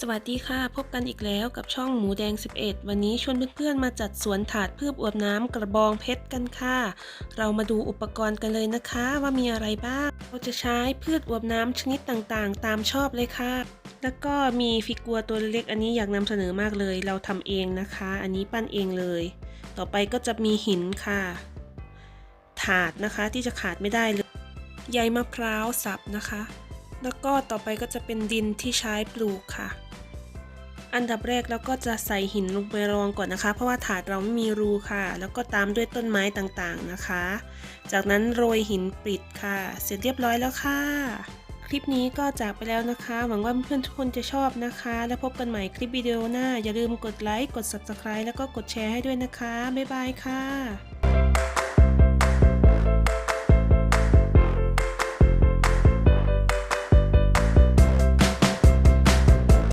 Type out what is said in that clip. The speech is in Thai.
สวัสดีค่ะ พบกันอีกแล้วกับช่องหมูแดง 11 วันนี้ชวนเพื่อนๆมาจัดสวนถาดพืชอวบน้ำกระบองเพชรกันค่ะ เรามาดูอุปกรณ์กันเลยนะคะว่ามีอะไรบ้าง เราจะใช้พืชอวบน้ำชนิดต่างๆ ตามชอบเลยค่ะ แล้วก็มีฟิกัวตัวเล็กอันนี้อยากนำเสนอมากเลย เราทำเองนะคะ อันนี้ปั้นเองเลย ต่อไปก็จะมีหินค่ะ ถาดนะคะที่จะขาดไม่ได้เลยใยมะพร้าวสับนะคะ แล้วก็ต่อไปก็จะเป็นดินที่ใช้ปลูกค่ะ อันดับแรกเราก็จะใส่หินลงไปรองก่อนนะคะ เพราะว่าถาดเราไม่มีรูค่ะ แล้วก็ตามด้วยต้นไม้ต่างๆนะคะ จากนั้นโรยหินปิดค่ะ เสร็จเรียบร้อยแล้วค่ะ คลิปนี้ก็จากไปแล้วนะคะ หวังว่าเพื่อนทุกคนจะชอบนะคะ แล้วพบกันใหม่คลิปวิดีโอหน้า อย่าลืมกดไลค์ กด subscribe แล้วก็กดแชร์ให้ด้วยนะคะ บ๊ายบายค่ะ